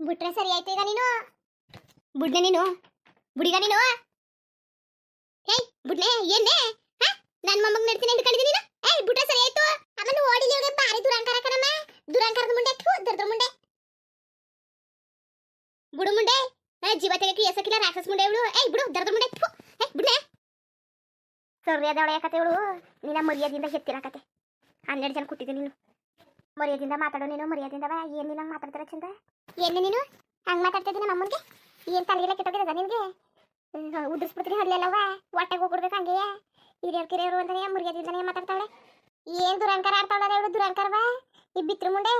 ಬಿಟ್ರೆ ಸರಿ ಆಯ್ತು ಈಗ ನೀನು. ಬುಡ್ನೆ ನೀನು. ಬುಡಿಗ ನೀನು. ಹೇಯ್ ಬುಡ್ನೆ ಏನೇ ಹಾ? ನನ್ನ ಮೊಮ್ಮಗ್ ನಡ್ತೀನಿ ಅಂತ ನೀನು? ಏಯ್ ಬಿಟ್ರೆ ಸರಿ ಆಯ್ತು. ಆಮೇಲೆ ಓಡಿಲಿ ಹೋಗಿ ಬಾರಿ ದುರಂಕಾರ ಕಣಮ್ಮ. ದುರಂಕಾರದ ಮುಂಡೆ ಥು ದರ್ದ್ರ ಮುಂಡೆ. ಬುಡು ಮುಂಡೆ. ಏ, ಜೀವ ತೆಗಕ್ಕೆ ಎಸಕಿಲ್ಲ ರಾಕ್ಷಸ ಮುಂಡೆ ಇವಳು. ಏಯ್ ಬಿಡು ದರ್ದ್ರ ಮುಂಡೆ ಥು. ಏಯ್ ಬಿಡ್ನೆ. ಸರಿಯಾದ ಒಳ್ಳೆಯ ಕತೆ ಇವಳು. ನಿನ್ನ ಮರ್ಯಾದಿಂದ ಹೆತ್ತಿರ ಕತೆ. ಹನ್ನೆರಡು ಜನ ಕೊಟ್ಟಿದ್ದೀನಿ ನೀನು. ಮರ್ಯಾದಿಂದ ಮಾತಾಡೋ ನೀನು ಮರ್ಯಾದಿಂದ ಏನ್ ನೀನು ಮಾತಾಡ್ತಾರ ಚಂದ? ಏನು ನೀನು? ಹಂಗೆ ಮಾತಾಡ್ತಿದ್ದೀನಿ ನಮ್ಮ ಅಮ್ಮನ್ಗೆ? ಏನ್ ತಲೆಗೆಲ್ಲ ಕೆಟ್ಟೋಗಿದೆ ನಿನಗೆ? ಉದ್ರಿಸ್ಬಿಡ್ತೀನಿ ಹಲ್ಲೆಲ್ಲವ ಹೊಟ್ಟೆಗೆ ಹೋಗ್ಬಿಡ್ಬೇಕು ಹಂಗೆ ಹಿರಿಯರ್ ಕಿರಿಯರು ಅಂತಾನೆ ಮರ್ಯಾದಿಂದನೇ ಮಾತಾಡ್ತಾಳೆ ಏನ್ ದುರಂಕಾರ ಆಡ್ತಾಳ ಇವಳು ದುರಂಕಾರವ ಈ ಬಿತ್ರ ಮುಂಡೆ?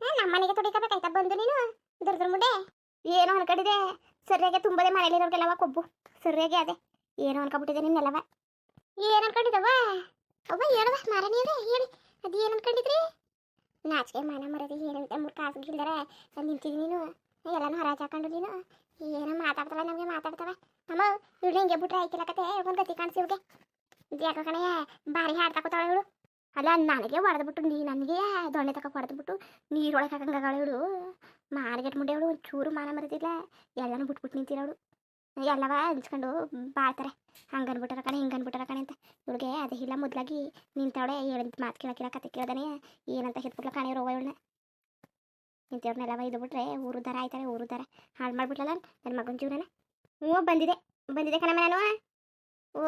ನಮ್ಮ ಮನೆಗೆ ತೊಡಿಕಬೇಕಾಯ್ತಾ ಬಂದು ನೀನು? ದುರ್ದ್ರ ಮುಂಡೆ? ಏನೋ ಅನ್ಕೊಂಡಿದೆ ಸರಿಯಾಗಿ ತುಂಬದೆ ಮನೇಲಿರೋರ್ಗೆಲ್ಲವ ಕೊಬ್ಬು. ಸರಿಯಾಗಿ ಅದೇ. ಏನೋ ಅನ್ಕೊಂಡ್ಬಿಟ್ಟಿದೆ ನಿನ್ನೆಲ್ಲವ. ಏನು ಅನ್ಕೊಂಡಿದ್ದವ ಅವ್ವ ಹೇಳವ ಮಾರನೇ ಹೇಳಿ. ಅದು ಏನು ಅನ್ಕೊಂಡಿದ್ರಿ? ನಾಚಿಕೆ ಮಾನ ಮರದಿ ಏನಂತ ಮೂರು ಕಾಸು ಗಿಲ್ದರೆ ನಿಂತಿದ್ದಿ ನೀನು, ಎಲ್ಲನೂ ಹರಾಜ್ ಹಾಕೊಂಡು ನೀನು. ಏನೋ ಮಾತಾಡ್ತಾವ ನಮಗೆ, ಮಾತಾಡ್ತಾವೆ. ಅಮ್ಮ, ಇವಳು ಹಿಂಗೆ ಬಿಟ್ರೆ ಆಯ್ತಿಲ್ಲ ಕತೆ? ಒಂದು ಗತಿ ಕಾಣಿಸಿ ಇವಳಿಗೆ. ಯಾಕೋ ಕಣೆ ಭಾರಿ ಕೂತಾಳೆ ಇವಳು. ಅಲ್ಲ, ನನಗೆ ಹೊಡೆದ್ಬಿಟ್ಟು ನೀ ನನಗೆ ದೊಣ್ಣೆ ತಕ ಹೊಡೆದ್ಬಿಟ್ಟು ನೀರೊಳಗೆ ಹಾಕಂಗಾಗಳ ಇವಳು. ಮಾರ್ಗೆಟ್ ಮುಂಡೆ ಇವಳು ಚೂರು ಮಾನ ಮರದಿಲ್ಲ ಎಲ್ಲನೂ ಬಿಟ್ಬಿಟ್ಟು ನಿಂತಿರೋಳು ಎಲ್ಲವ ಹಂಚ್ಕೊಂಡು ಬಾಳ್ತಾರೆ. ಹಂಗೆ ಅನ್ಬಿಟ್ಟಾರ ಕಣೆ, ಹಿಂಗೆ ಅನ್ಬಿಟ್ಟಾರ ಕಣೆ ಅಂತ. ಇವಳಿಗೆ ಅದೇ ಇಲ್ಲ ಮೊದಲಾಗಿ ನಿಂತವಳೆ ಹೇಳಿದ ಮಾತು ಕೇಳಕ್ಕಿಲ್ಲ ಕತೆ ಕೇಳ್ದಾನೆ. ಏನಂತ ಹಿಡ್ಬಿಟ್ಲ ಕಣೆ ರೋಗ ಇವಳನ್ನ. ನಿಂತವ್ರನ್ನೆಲ್ಲವ ಇದು ಬಿಟ್ರೆ ಊರು ದರ ಆಯ್ತಾರೆ ಊರು ದರ ಹಾಳು ಮಾಡ್ಬಿಟ್ಲಲ್ಲ ನನ್ನ ಮಗನ ಜೀವನನ. ಹ್ಞೂ, ಬಂದಿದೆ. ಬಂದಿದೆ ಕಣಮ್ಮ ನಾನು. ಓ,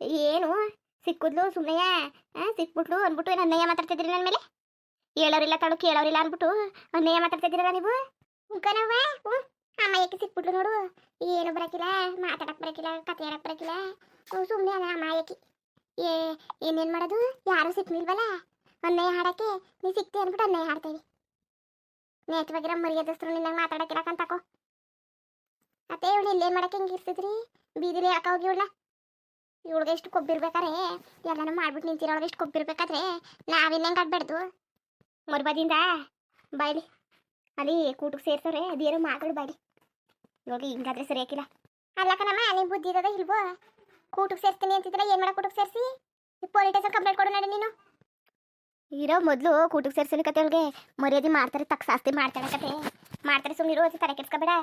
ಏನು? ಸಿಕ್ಕುದ್ಲು ಸುಮ್ಮನೆ ಸಿಕ್ಬಿಟ್ಲು ಅಂದ್ಬಿಟ್ಟು ಏನು ಅನ್ಯಾಯ ಮಾತಾಡ್ತಿದ್ರಿ ನನ್ನ ಮೇಲೆ? ಹೇಳೋರಿಲ್ಲ ತಡು ಕೇಳೋರಿಲ್ಲ ಅಂದ್ಬಿಟ್ಟು ಅಣ್ಣಯ್ಯ ಮಾತಾಡ್ತಿದ್ದೀರಲ್ಲ ನೀವು? ಕಣವ್ವ, ಹ್ಞೂ. ಅಮ್ಮಯ್ಯಕ್ಕೆ ಸಿಕ್ಬಿಟ್ಲು ನೋಡು? ಏನು ಬರಕಿಲ್ಲ, ಮಾತಾಡಕ್ ಬರಕಿಲ್ಲ, ಕತೆ ಹೇಳಕ್ ಬರಕಿಲ್ಲ. ಸುಮ್ಮನೆ ಅದ ಯಾಕೆ ಏ, ಏನೇನು ಮಾಡೋದು? ಯಾರು ಸಿಕ್ಮಿಲ್ವಲ್ಲ ಅನ್ಯಾಯ ಹಾಡಕ್ಕೆ? ನೀ ಸಿಕ್ತಿ ಅಂದ್ಬಿಟ್ಟು ಅನ್ಯಾಯ ಹಾಡ್ತೇವಿ ನೇತವಾಗಿರೋ ಮರ್ಯಾದಸ್ರು ನಿನ್ನ ಮಾತಾಡಕ್ಕಿಲ್ಲ ತಕೋ ಅತ್ತೆ, ಇವಳು ಇಲ್ಲೇನು ಮಾಡಕ್ಕೆ ಹಿಂಗೆ ಇರ್ತಿದ್ರಿ? ಬೀದಿಲಿ ಯಾಕೆ ಹೋಗಿ ಇವಳ ಇವಳಿಗೆ ಎಷ್ಟು ಕೊಬ್ಬಿರ್ಬೇಕಾರೆ ಎಲ್ಲಾನು ಮಾಡ್ಬಿಟ್ಟು ನಿಂತಿರೋಳಿಗೆ ಎಷ್ಟು ಕೊಬ್ಬಿರ್ಬೇಕಾದ್ರೆ? ನಾವಿನ್ನಂಗೆ ಆಡ್ಬೇಡ್ದು ಮರ್ಬದಿಂದ, ಬಾಯ್ಲಿ. ಅಲ್ಲಿ, ಕೂಟಕ್ಕೆ ಸೇರ್ಸವ್ರೆ, ಅದೇನು ಮಾತಾಡ್ಬಾಡಿ ಇವಾಗ ಹಿಂಗಾದ್ರೆ ಸರಿಯಾಕಿಲ್ಲ ಅಲ್ಲ ಕಣಮ್ಮ, ನಿನ್ ಬುದ್ಧಿ ಇದ್ದದ ಇಲ್ವೋ? ಕೂಟಕ್ಕೆ ಸೇರ್ತೀನಿ ಅಂತಿದ್ರೆ ಏನು ಮಾಡೋ ಕೂಟಕ್ಕೆ ಸೇರಿಸಿ? ಪೊಲೀಸ್ ಸ್ಟೇಷನ್ ಕಂಪ್ಲೇಂಟ್ ಕೊಡು ನಡಿ ನೀನು. ಇರೋ ಮೊದಲು ಕೂಟಕ್ಕೆ ಸೇರಿಸಲಿ ಕತೆ ಒಳಗೆ ಮರ್ಯಾದೆ ಮಾಡ್ತಾರೆ, ತಕ್ಕ ಶಾಸ್ತಿ ಮಾಡ್ತಾಳೆ ಕತೆ. ಮಾಡ್ತಾರೆ ಸುಮ್ಮನೆ ಇರೋ ತಲೆ ಕೆಟ್ಕೋಬೇಡ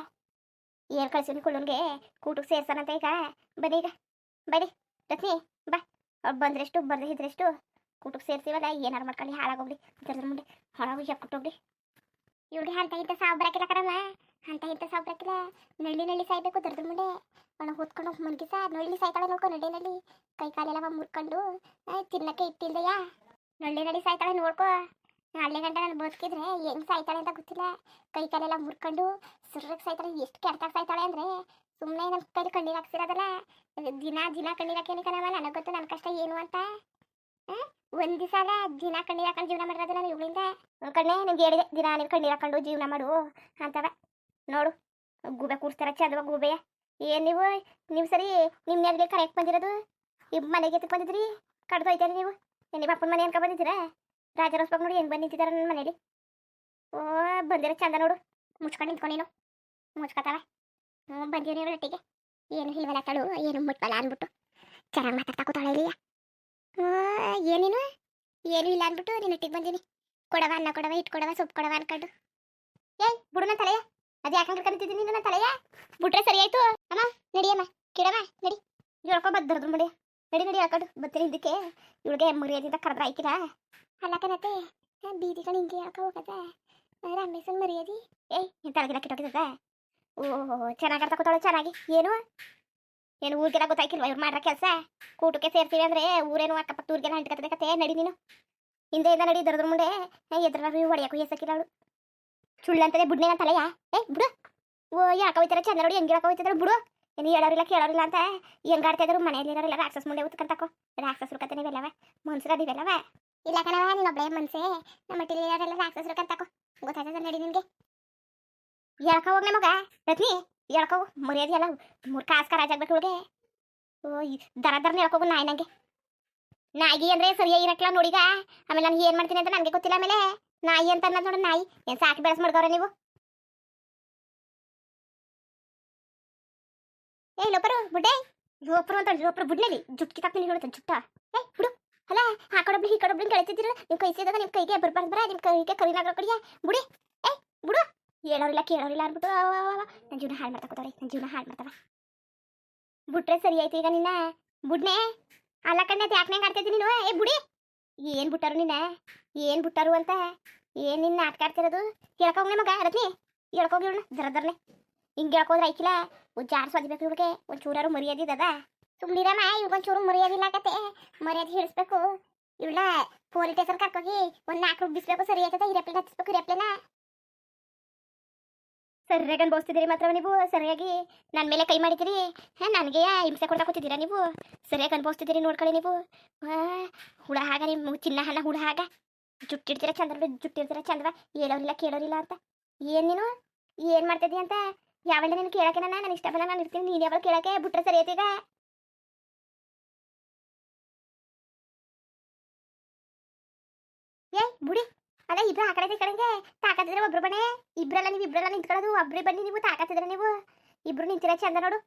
ಏನು ಕಳ್ಸಿನಿ ಕುಳ್ಳನ್ಗೆ? ಕೂಟಕ್ಕೆ ಸೇರ್ಸೋಣಂತ ಈಗ. ಬನ್ನಿ ಈಗ. ಬನ್ನಿ, ರತ್ನಿ, ಬಾ. ಅವ್ರು ಬಂದ್ರೆಷ್ಟು, ಬರ್ದೇ ಇದ್ರೆಷ್ಟು ಕೂಟಕ್ಕೆ ಸೇರ್ಸಿವಲ್ಲ ಏನಾರು ಮಾಡ್ಕೊಳ್ಳಿ, ಹಾಳಾಗೋಗ್ಲಿ. ಮುಂದೆ. ಹಾಳಾಗಿ ಎಕ್ಕೊಟ್ಟೋಗ್ಲಿ ಇವ್ರಿಗೆ ಅಂತ ಇಂಥ ಸಾವು ಬರಕಿಲ್ಲ ಕಣಮ್ಮ. ಅಂತ ಇಂಥ ಸಾವು ಬರಕಿಲ್ಲ. ನಳ್ಳಿ ನಳ್ಳಿ ಸಾಯ್ಬೇಕು ದೊಡ್ಡ ಮುಂದೆ. ಅವನ ಹೊತ್ಕೊಂಡು ಮುಳುಗಿಸ ನಳ್ಳಿ ಸಾಯ್ತಾಳೆ ನೋಡ್ಕೊ ನಳ್ಳಿ ನಳ್ಳಿ. ಕೈ ಕಾಲೆಲ್ಲ ಮುರ್ಕೊಂಡು. ತಿನ್ನಕ್ಕೆ ಇಟ್ಟಿಲ್ದಯ್ಯ ನಳ್ಳಿ ನಳ್ಳಿ ಸಾಯ್ತಾಳೆ ನೋಡ್ಕೊ. ನಾಳೆ ಗಂಟೆ ನಾನು ಬದುಕಿದ್ರೆ ಹೆಂಗ್ ಸಾಯ್ತಾಳೆ ಅಂತ ಗೊತ್ತಿಲ್ಲ. ಕೈ ಕಾಲೆಲ್ಲ ಮುರ್ಕೊಂಡು ಸುರ್ರಕ್ಕೆ ಸಾಯ್ತಾಳೆ. ಎಷ್ಟು ಕೆಟ್ಟಾಗ ಸಾಯ್ತಾಳೆ ಅಂದ್ರೆ ಸುಮ್ಮನೆ ನಮ್ಮ ಕೈಲಿ ಕಣ್ಣೀರು ಹಾಕ್ಸಿರೋದಲ್ಲ. ದಿನ ದಿನ ಕಣ್ಣೀರು ಹಾಕಿ ಕಣವ ನನಗೆ ಗೊತ್ತು ನನ್ನ ಕಷ್ಟ ಏನು ಅಂತ? ಒಂದ್ ದಿವಸ ಅಲ್ಲ, ದಿನ ಕಣ್ಣೀರು ಹಾಕೊಂಡು ಜೀವನ ಮಾಡಿರೋದು ನಾನು ಇವಳಿಂದ ಕಣ್ಣೆ ನಿಮ್ಗೆ ಹೇಳಿದೆ, ದಿನ ನೀವು ಕಣ್ಣೀರು ಹಾಕೊಂಡು ಜೀವನ ಮಾಡು ಅಂತವ. ನೋಡು, ಗೂಬೆ ಕೂರಿಸ್ತಾರ ಚಂದವ ಗೂಬೆಯ ಏನ್ ನೀವು ನೀವು ಸರಿ ನಿಮ್ಮ ನೆರಳಿಗೆ ಕರೆಕ್ಟ್ ಬಂದಿರೋದು? ಇಬ್ಬ ಮನೆಗೆ ಎತ್ತಕ್ಕೆ ಬಂದಿದ್ರಿ? ಕಡ್ದು ಹೋಯ್ತಾರೆ ನೀವು? ನಿಮ್ಮ ಅಪ್ಪನ ಮನೆ ಅನ್ಕೊ ಬಂದಿದ್ದೀರಾ? ರಾಜರೋಸ್ಬೇಕು ನೋಡಿ ಹೆಂಗ್ ಬಂದು ನನ್ನ ಮನೇಲಿ. ಓ, ಬಂದಿರ ಚಂದ ನೋಡು, ಮುಚ್ಕೊಂಡು ನಿಂತ್ಕೊಂಡು ನೀನು. ಮುಚ್ಕೊತಾವ ಹ್ಞೂ ಬಂದೀವಿ ನೀವು ಏನು ಇಲ್ವಲ್ಲ ತಳು, ಏನು ಮುಟ್ವಲ್ಲ ಅಂದ್ಬಿಟ್ಟು. ಚೆನ್ನಾಗಿ ಮಾತಾಡ್ತಾ ಕೂತಾಳೆ ಇಲ್ಲಿ ಏನೇನು ಏನು ಇಲ್ಲ ಅಂದ್ಬಿಟ್ಟು ನೀನು ಒಟ್ಟಿಗೆ ಬಂದೀನಿ. ಕೊಡವ ಅನ್ನ ಕೊಡವ ಇಟ್ಟು ಕೊಡವ, ಸೊಪ್ಪು ಕೊಡವ ಅನ್ಕೊಂಡು. ಏಯ್, ಬಿಡು ನನ್ನ ತಲೆಯ. ಅದು ಯಾಕಂದ್ರೆ ಕರಿತಿದ್ದೀನಿ ನನ್ನ ತಲೆಯ? ಬಿಟ್ರೆ ಸರಿ ಆಯ್ತು. ಅಮ್ಮ ನಡಿಯಮ್ಮ ಕಿಡವ, ನಡಿ. ಹೇಳ್ಕೊ ಬದ್ದರದ್ರ ಮುಡಿ ನಡಿ ನಡಿ ಹಾಕೊಂಡು ಬರ್ತೀನಿ ಇದಕ್ಕೆ. ಇವಳಿಗೆ ಮರ್ಯಾದಿಂದ ಕರೆದ್ರ ಆಯ್ಕಿರ ಅಲ್ಲ ಕಣತೆ ಬೀದಿ ಕಣ ಹಿಂಗೆ ಹೇಳ್ಕೊ ಹೋಗದ? ರಮೇಶನ್ ಮರ್ಯಾದಿ. ಏಯ್ ಇಂತ ತಳಗಿನ ಕಿಟ್ಟೋಗಿದ ಓಹೋ, ಚೆನ್ನಾಗಿ ಅರ್ಥ ಚೆನ್ನಾಗಿ. ಏನು? ಏನು ಊರಿಗೆಲ್ಲ ಗೊತ್ತಾಯ್ಕಿಲ್ವ ಇವ್ರು ಮಾಡ್ರ ಕೆಲಸ? ಕೂಟಕ್ಕೆ ಸೇರ್ತೀವಿ ಅಂದ್ರೆ ಊರೇನು ಅಕ್ಕಪಕ್ಕ ಊರಿಗೆಲ್ಲ ಅಂಟ್ಕತ್ತದೆ ಕತೆ, ನಡಿ ನೀನು. ಹಿಂದೆಯಿಂದ ನಡಿ ದರದ್ರ ಮುಂದೆ. ಎದ್ರ ಹೊಡೆಯಕ್ಕೂ ಎಸಕಿಲ್ಲ ಅವಳು. ಸುಳ್ಳಂತದೆ ಬುಡ್ನೆ ನನ್ನ ಯಾ ಏ, ಬಿಡು. ಓ ಯಾಕೆ ಹೋಯ್ತಾರೆ ಚಂದ ನೋಡಿ, ಹೆಂಗೆ ಯಾಕೆ ಹೋಯ್ತಿದ್ರು ಬಿಡು. ಏನು ಹೇಳೋರಿಲ್ಲ, ಕೇಳೋರಿಲ್ಲ ಅಂತ. ಹೆಂಗ್ ಆಡ್ತಾ ಇದ್ರು ಮನೆಯಲ್ಲಿ ಇರೋರಿಲ್ಲ ರಾಕ್ಷಸ ಮುಂದೆ ಉತ್ಕಂತಕೋ ರಾಕ್ಷಸರು ಕತೆ ನೀವೆಲ್ಲವ ಮನ್ಸರ ನೀವೆಲ್ಲವ ಇಲ್ಲ ಕಣವ ನೀನೊಬ್ಬಳೇ ಮನ್ಸೆ. ನಮ್ಮ ಮಟ್ಟಿಲಿ ಇರೋರೆಲ್ಲ ರಾಕ್ಷಸರು ಕರ್ತಕೋ ಗೊತ್ತಾಗ್ತದೆ ನಡಿ ನಿನಗೆ. ಹೇಳ್ಕೊ ಹೋಗ್ ನಮಗ, ರತ್ನಿ. ಹೇಳ್ಕೊ ಮರ್ಯಾದೆ ಅಲ್ಲ ಮೂರ್ ಕಾಸ್ ಕರಾಜ್ ಆಗ್ಬೇಕು ಇವಳಿಗೆ ಓ ದರ ದರನ ಹೇಳ್ಕೋಗು ನಾಯಿ ನಂಗೆ. ನಾಯಿಗೆ ಅಂದ್ರೆ ಸರಿಯಾಗಿ ಇರಕ್ಲ ನೋಡಿಗ. ಆಮೇಲೆ ನಾನು ಏನು ಮಾಡ್ತೀನಿ ಅಂತ ನನಗೆ ಗೊತ್ತಿಲ್ಲ ಆಮೇಲೆ. ನಾಯಿ ಅಂತ ಅನ್ನೋದು ನೋಡಿ ನಾಯಿ, ಏನು ಸಾಕಿ ಬೆಳೆಸ್ ಮಾಡ್ದವ್ರೆ ನೀವು. ಏ ಲೋಪರು, ಬುಡ್ಡೆ. ಲೋಪರು ಅಂತ ಲೋಪರು ಬುಡ್ನಲ್ಲಿ ಜುಟ್ಟಿ ತಕ್ಕನಿ ನೋಡುತ್ತೆ ಜುಟ್ಟ. ಏ ಬಿಡು ಅಲ್ಲ, ಆ ಕಡೊಬ್ಳು ಈ ಕಡೊಬ್ಳು ಗೆಳತಿದ್ದೀರ ನಿಮ್ಮ ಕೈ ಸೇದಾಗ ನಿಮ್ಮ ಕೈಗೆ ಬರ್ಬಾರ್ದು ಬರ ನಿಮ್ಮ ಕೈಗೆ ಕರಿನಾಗ್ರ ಕೊಡಿಯ. ಬುಡಿ. ಏ ಬಿಡು. ಹೇಳೋರಿಲ್ಲ ಕೇಳೋರಿಲ್ಲ ಅಂದ್ಬಿಟ್ಟು ನನ್ನ ಜೀವನ ಹಾಳು ಮಾಡ್ತಾ ಕೂತವ್ರಿ ನನ್ನ ಜೀವನ ಹಾಳು ಮಾಡ್ತಾವ ಬಿಟ್ರೆ ಸರಿ ಆಯ್ತು ಈಗ ನಿನ್ನ. ಬುಡ್ನೆ, ಅಲ್ಲ ಕಣ್ಣೆ ಯಾಕೆ ಆಡ್ತಿದ್ದಿ ನೀನು? ಏ ಬುಡಿ, ಏನು ಬಿಟ್ಟಾರು ನಿನ್ನ ಏನು ಬಿಟ್ಟಾರು ಅಂತ? ಏನು ನಿನ್ನ ನಾಟಕ ಆಡ್ತಿರೋದು? ಹೇಳ್ಕೋಗ್ನೆ ಮಗ, ರತ್ನಿ. ಹೇಳ್ಕೋಗಿ ಇವಳನ್ನ ಜರ ಜರ್ನೆ. ಹಿಂಗೆ ಹೇಳ್ಕೋದ್ರೆ ಐಕಿಲ್ಲ. ಒಂದು ಜಾರ್ ಸೋದಿಬೇಕು ಇವಳಿಗೆ ಒಂದು ಚೂರಾರು ಮರ್ಯಾದೆ ಅದ. ಸುಮ್ಮನಿರಮ್ಮ ಇವ್ಗೊಂದು ಚೂರು ಮರ್ಯಾದಿಲ್ಲ ಆಗತ್ತೆ ಮರ್ಯಾದೆ ಹಿಡಿಸ್ಬೇಕು ಇವಳ ಪೊಲೀಸ್ ಸ್ಟೇಷನ್ ಕರ್ಕೋಗಿ ಒಂದು ನಾಲ್ಕು ರುಬ್ಬಿಸ್ಬೇಕು, ಸರಿ ಆಯ್ತದ? ಇರಪ್ಲೆನ ಹತ್ತಿಸ್ಬೇಕು ಇರಪ್ಲೆನ ಸರಿಯಾಗಿ ಅನ್ಭವಿಸ್ತಿದ್ದೀರಿ ಮಾತ್ರ ನೀವು, ಸರಿಯಾಗಿ ನನ್ನ ಮೇಲೆ ಕೈ ಮಾಡಿದ್ದೀರಿ. ಹಾಂ, ನನಗೆ ಹಿಂಸೆ ಕೊಡ್ತಾ ಕೂತಿದ್ದೀರಾ ನೀವು? ಸರಿಯಾಗಿ ಅನ್ಭವಿಸ್ತಿದ್ದೀರಿ ನೋಡ್ಕೊಳ್ಳಿ ನೀವು. ಹುಳ ಹಾಗ ನಿಮ್ಮ ಚಿನ್ನ ಹಣ ಹುಳ ಹಾಗ. ಜುಟ್ಟಿಡ್ತೀರ ಚಂದ್ರ ಜುಟ್ಟಿರ್ತೀರ ಚಂದ್ರ ಹೇಳೋರಿಲ್ಲ, ಕೇಳೋರಿಲ್ಲ ಅಂತ. ಏನು ನೀನು? ಏನು ಮಾಡ್ತಿದ್ದೀಯ ಅಂತ? ಯಾವೆಲ್ಲ ನೀನು ಕೇಳಕ್ಕೆ ನಾನು ನಾನು ಇಷ್ಟ ಬಲ್ಲ ನಾನು ಇರ್ತೀನಿ. ನೀನು ಯಾವಾಗ ಕೇಳಕ್ಕೆ ಬಿಟ್ರೆ ಸರಿ ಐತೀಗ ಏ ಬುಡಿ. ಅಲ್ಲ ಇಬ್ರು ಆ ಕಡೆ ಈ ಕಡೆಗೆ ತಾಕತ್ತಿದ್ರೆ ಒಬ್ರು ಬನ್ನಿ. ಇಬ್ರಲ್ಲ ನೀವು ಇಬ್ರಲ್ಲ ನಿಂತ್ಕೊಳ್ಳೋದು, ಒಬ್ರೇ ಬನ್ನಿ ನೀವು ತಾಕತ್ತಿದ್ರೆ ನೀವು. ಇಬ್ರು ನಿಂತಿರ ಚಂದ ನೋಡು.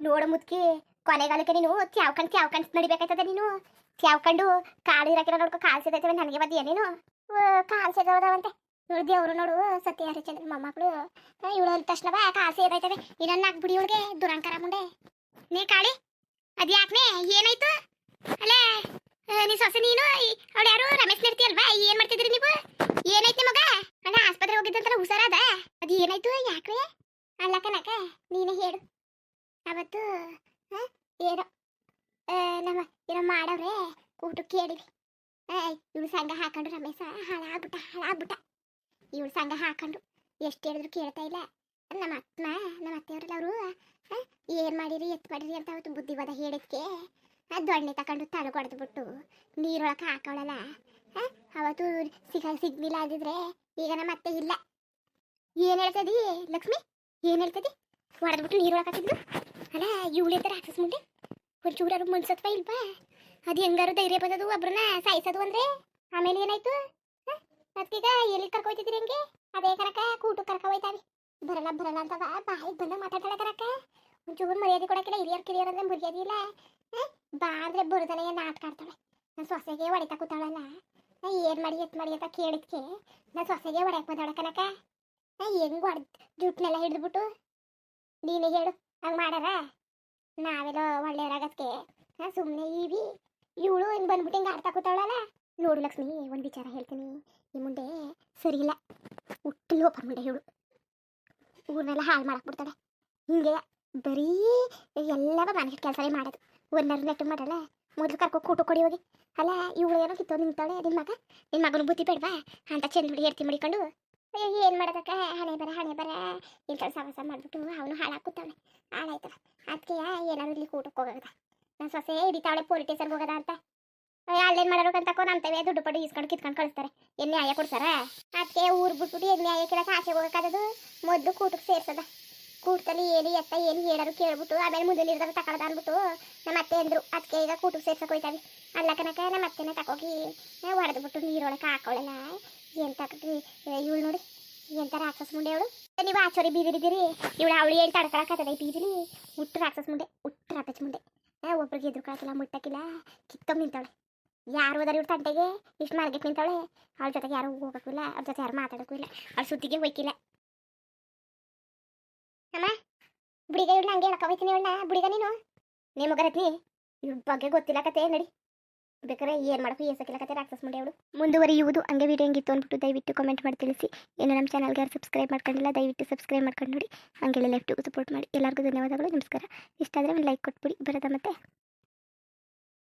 ನೋಡು ಮುತ್ಕಿ, ಕೊನೆಗಾಲಕ್ಕೆ ನೀನು ತ್ಯಾವ್ಕಂಡು ತ್ಯಾವ್ಕಂಡು ನಡಿಬೇಕಾಯ್ತದೆ ನೀನು. ತ್ಯಾವ್ಕಂಡು ಕಾಲು ಕಾಡಿ ನೋಡ್ಕೊ, ಕಾಲು ಸೇದೈತವೆ ನನಗೆ ಬದಿಯ ನೀನು. ಕಾಲು ಸೇದವದಂತೆ ಇವಳು ಅವರು ನೋಡು, ಸತ್ಯ ಹರಿಚಂದ್ರ ಮೊಮ್ಮಕ್ಕಳು ಇವಳು ಅಂದ ತಕ್ಷಣ ಬಾ, ಕಾಲು ಸೇದೈತವೆ. ಇನ್ನೊಂದು ನಾಲ್ಕು ಬಿಡಿ ಇವಳಿಗೆ ದುರಂಕರ ಮುಂಡೆ ನೀ ಕಾಳಿ, ಅದ್ಯಾಕ್ನೆ, ಏನಾಯ್ತು? ಅಲ್ಲೇ ಆ, ನೀ ಸೊಸೆ ನೀನು? ಅವ್ಳು ಯಾರು ರಮೇಶ್ ನಡ್ತಿ ಅಲ್ವಾ? ಏನ್ ಮಾಡ್ತಿದ್ರಿ ನೀವು? ಏನಾಯ್ತು ಮಗ? ಅಣ್ಣ ಆಸ್ಪತ್ರೆ ಹೋಗಿದ್ದಂತ ಹುಷಾರದ? ಅದು ಏನಾಯ್ತು? ಯಾಕೆ ಅಲ್ಲ ಕನಕ ನೀನೇ ಹೇಳು. ಅವತ್ತು ಏನೋ ನಮ್ಮ ಏನೋ ಮಾಡವ್ರೆ ಊಟಕ್ಕೆ ಹೇಳಿದ್ವಿ ಇವಳು ಸಂಘ ಹಾಕೊಂಡು ರಮೇಶ ಹಾಳಾಗ್ಬಿಟ್ಟ ಹಾಳಾಗ್ಬಿಟ್ಟ. ಇವಳು ಸಂಘ ಹಾಕೊಂಡು ಎಷ್ಟು ಹೇಳಿದ್ರು ಕೇಳ್ತಾ ಇಲ್ಲ. ನಮ್ಮ ಅತ್ಮ ನಮ್ಮ ಅತ್ತೆಯವರೆಲ್ಲ ಅವರು ಏನು ಮಾಡಿರಿ ಎತ್ತು ಮಾಡಿರಿ ಅಂತ ಅವತ್ತು ಬುದ್ಧಿವಾದ ಹೇಳಿದ್ಕೆ. ದೊಣ್ಣೆ ತಗೊಂಡು ತಲೆ ಬಿಟ್ಟು ನೀರೊಳಗೆ ಹಾಕೋಳಲ್ಲ. ಅವತ್ತು ಸಿಗ ಸಿಗ್ಲಿಲ್ಲ ಅಂದಿದ್ರೆ ಈಗ ನಮ್ಮ ಅತ್ತೆ ಇಲ್ಲ. ಏನು ಹೇಳ್ತದಿ ಲಕ್ಷ್ಮಿ? ಏನು ಹೇಳ್ತದಿ? ಹೊಡೆದ್ಬಿಟ್ಟು ನೀರೊಳಗೆ ಹಾಕಿದ್ಲು. ಅಲ್ಲ, ಇವಳೆ ಥರ ಹಾಕಿಸ್ ಮುಂದೆ ಒಂಚೂರಾರು ಮನ್ಸತ್ವ ಇಲ್ವಾ? ಅದು ಹೆಂಗಾರು ಧೈರ್ಯ ಬಂದದು, ಒಬ್ರನ್ನ ಸಾಯಿಸೋದು ಅಂದ್ರೆ? ಆಮೇಲೆ ಏನಾಯ್ತು? ಅದಕ್ಕೀಗ ಎಲ್ಲಿ ಕರ್ಕೊಯ್ತಿದ್ರಿ ಹೆಂಗೆ? ಅದೇ ಕರಕ, ಕೂಟು ಕರ್ಕ ಹೋಯ್ತಾವಿ ಬರಲ್ಲ ಬರಲ್ಲ ಅಂತವ. ಬಾಯಿಗೆ ಬಂದ ಮಾತಾಡ್ತಾಳೆ ಕರಕ. ಒಂಚೂರು ಮರ್ಯಾದೆ ಕೊಡಕ್ಕಿಲ್ಲ, ಹಿರಿಯರ್, ಕಿರಿಯರ್ ಅಂದ್ರೆ ಮರ್ಯಾದೆ ಇಲ್ಲ. ಬಾ ಅಂದ್ರೆ ಬರುದನೆ ನಾಟಕ ಆಡ್ತಾಳೆ. ನನ್ನ ಸೊಸೆಗೆ ಹೊಡಿತಾ ಕೂತಾಳಲ್ಲ. ನಾ ಏನು ಮಾಡಿ, ಎತ್ ಮಾಡಿ ಅಂತ ಕೇಳಿದ್ಕೆ. ನನ್ನ ಸೊಸೆಗೆ ಹೊಡ್ಯಾಕ್ ಬಂದಾಳ ಕನಕ. ನಾ ಹೆಂಗ್ ಹೊಡ್ ಜುಟ್ನೆಲ್ಲ ಹಿಡಿದ್ಬಿಟ್ಟು. ನೀನೇ ಹೇಳು, ಹಂಗೆ ಮಾಡಾರ? ನಾವೆಲ್ಲ ಒಳ್ಳೆಯವ್ರಾಗತ್ಕೆ ನಾ ಸುಮ್ಮನೆ ಇವಿ. ಇವಳು ಹಿಂಗೆ ಬಂದ್ಬಿಟ್ಟು ಹಿಂಗೆ ಆಡ್ತಾ ಕೂತಾಳಲ್ಲ. ನೋಡು ಲಕ್ಷ್ಮಿ, ಒಂದು ವಿಚಾರ ಹೇಳ್ತೀನಿ. ಈ ಮುಂದೆ ಸರಿ ಇಲ್ಲ. ಹುಟ್ಟು ಲೋಪರ್ ಮುಂದೆ ಇವಳು ಊರ್ನೆಲ್ಲ ಹಾಳು ಮಾಡಕ್ ಬಿಡ್ತಾಳೆ. ಹಿಂಗೆ ಬರೀ ಎಲ್ಲವ ಮನೆ ಕೆಲಸ ಮಾಡೋದು. ಒಂದರ ನೆಟ್ಟು ಮಾಡಲ್ಲ ಮೊದಲು ಕರ್ಕೊ ಕೂಟ ಕೊಡಿ ಹೋಗಿ. ಅಲ್ಲ, ಇವಳು ಏನೋ ಕಿತ್ತೋ ನಿಂತಾಳೆ ನಿನ್ ಮಗ? ನಿನ್ ಮಗನ ಬುದ್ಧಿ ಬೇಡವಾ? ಅಂತ ಚೆಂದ ಬಿಡಿ ಎರ್ತಿ ಮಡಿಕೊಂಡು. ಏನ್ ಮಾಡೋದಕ್ಕ? ಹಣೆ ಬರ ಹಣೆ ಬರ. ಇಂಥ ಕೆಲಸ ಮಾಡ್ಬಿಟ್ಟು ಅವನು ಹಾಳಾಕುತ್ತಾವಳೆ ಹಾಳಾಯ್ತಾಳ ಅದಕ್ಕೆ ಏನಾದ್ರು ಇಲ್ಲಿ ಕೂಟಕ್ಕೆ ಹೋಗೋದ? ನಾನು ಸೊಸೆ ಹಿಡಿತಾವಳೆ ಪೊಲೀಸ್ ಸ್ಟೇಷನ್ಗೆ ಹೋಗದ ಅಂತ. ಅಲ್ಲೇನು ಮಾಡೋರು ಅಂತಕೋ ನಮ್ತವೆ ದುಡ್ಡು ಪಡೆ ಇಸ್ಕೊಂಡು ಕಿತ್ಕೊಂಡು ಕಳಿಸ್ತಾರೆ. ಎಣ್ಣೆ ನ್ಯಾಯ ಕೊಡ್ತಾರ ಅದಕ್ಕೆ ಊರ್ ಬಿಟ್ಬಿಟ್ಟು ಎಣ್ಣೆ ನ್ಯಾಯ ಕೇಳಕ್ಕೆ ಆಸೆ ಹೋಗೋಕ್ಕಾಗದು ಮೊದಲು ಕೂಟಕ್ಕೆ ಸೇರ್ಸದ? ಕೂಟದಲ್ಲಿ ಏನು ಎತ್ತ ಏನು ಹೇಳೋರು ಕೇಳ್ಬಿಟ್ಟು, ಆಮೇಲೆ ಮುಂದೆ ನಿರ್ಧಾರ ತಕೊಳ್ದ ಅಂದ್ಬಿಟ್ಟು ನಮ್ಮ ಅತ್ತೆ ಅಂದ್ರು, ಅದಕ್ಕೆ ಈಗ ಕೂಟಕ್ಕೆ ಸೇರ್ಸಕ್ಕೆ ಹೋಯ್ತಾವಿ ಅಲ್ಲ ಕನಕ ನಮ್ಮ ಅತ್ತೆನ ತಗೋಗಿ ಹೊಡೆದ್ಬಿಟ್ಟು ನೀರೊಳಗೆ ಹಾಕೊಳ್ಳಲ್ಲ ತಗೊಂಡ್ರಿ ಇವಳು ನೋಡಿ, ಎಂತ ರಾಕ್ಷಸ ಮುಂಡೆ ಅವಳು. ನೀವು ಆಚೋರಿ ಬೀದಿರಿದ್ದೀರಿ. ಇವಳು ಅವಳು ಏನು ತಡ್ಕೊಳಕತ್ತದ ಈ ಬೀದಿಲಿ. ಹುಟ್ಟು ರಾಕ್ಷಸ ಮುಂಡೆ ಹುಟ್ಟು ರಾಪಚ್ ಮುಂಡೆ ಒಬ್ರಿಗೆ ಎದುರ್ಕೊಳಕಿಲ್ಲ ಮುಟ್ಟಕ್ಕಿಲ್ಲ ಕಿತ್ತೊಮ್ಮೆ ನಿಂತಾಳೆ ಯಾರು ಹೋದಾರ ಇವ್ರ ತಂಟೆಗೆ? ಇಷ್ಟು ಮಾರ್ಗಕ್ಕೆ ನಿಂತವಳೆ. ಅವ್ರ ಜೊತೆಗೆ ಯಾರು ಹೋಗೋಕ್ಕೂ ಇಲ್ಲ, ಅವ್ರ ಜೊತೆ ಯಾರು ಮಾತಾಡೋಕ್ಕೂ ಇಲ್ಲ. ಅವ್ರ ಸುದ್ದಿಗೆ ಹೋಯ್ಕಿಲ್ಲ. ಅಮ್ಮ? ಬುಡಿಗ ಇವ್ಳು ಹಂಗೆ ಹೇಳಕ್ಕೆ ಹೋಯ್ತೀನಿ ಇವಳನ್ನ. ಬುಡಿಗ ನೀನು? ನಿಮಗ ಮಗರತ್ನಿ? ಇವ್ರ ಬಗ್ಗೆ ಗೊತ್ತಿಲ್ಲ ಕತೆ, ನಡಿ. ಬೇಕಾದ್ರೆ ಏನು ಮಾಡೋಕ್ಕೂ ಏಸಕ್ಕಿಲ್ಲ ಕತೆ ರಾಕ್ಷಸ ಮುಂಡೆ ಅವಳು. ಮುಂದುವರಿಯುವುದು ಹಂಗೆ ವಿಡಿಯೋ ಹೆಂಗಿತ್ತು ಅಂದ್ಬಿಟ್ಟು ದಯವಿಟ್ಟು ಕಮೆಂಟ್ ಮಾಡಿ ತಿಳಿಸಿ. ಏನು ನಮ್ಮ ಚಾನಲ್ಗೆ ಯಾರು ಸಬ್ಸ್ಕ್ರೈಬ್ ಮಾಡ್ಕೊಂಡಿಲ್ಲ, ದಯವಿಟ್ಟು ಸಬ್ಸ್ಕ್ರೈಬ್ ಮಾಡ್ಕೊಂಡು ನೋಡಿ. ಹಂಗೆ ಲೆಫ್ಟಿಗೂ ಸಪೋರ್ಟ್ ಮಾಡಿ. ಎಲ್ಲರಿಗೂ ಧನ್ಯವಾದಗಳು, ನಮಸ್ಕಾರ. ಇಷ್ಟ ಆದರೆ ಒಂದು ಲೈಕ್ ಕೊಟ್ಬಿಡಿ. ಬರೋದ ಮತ್ತೆ?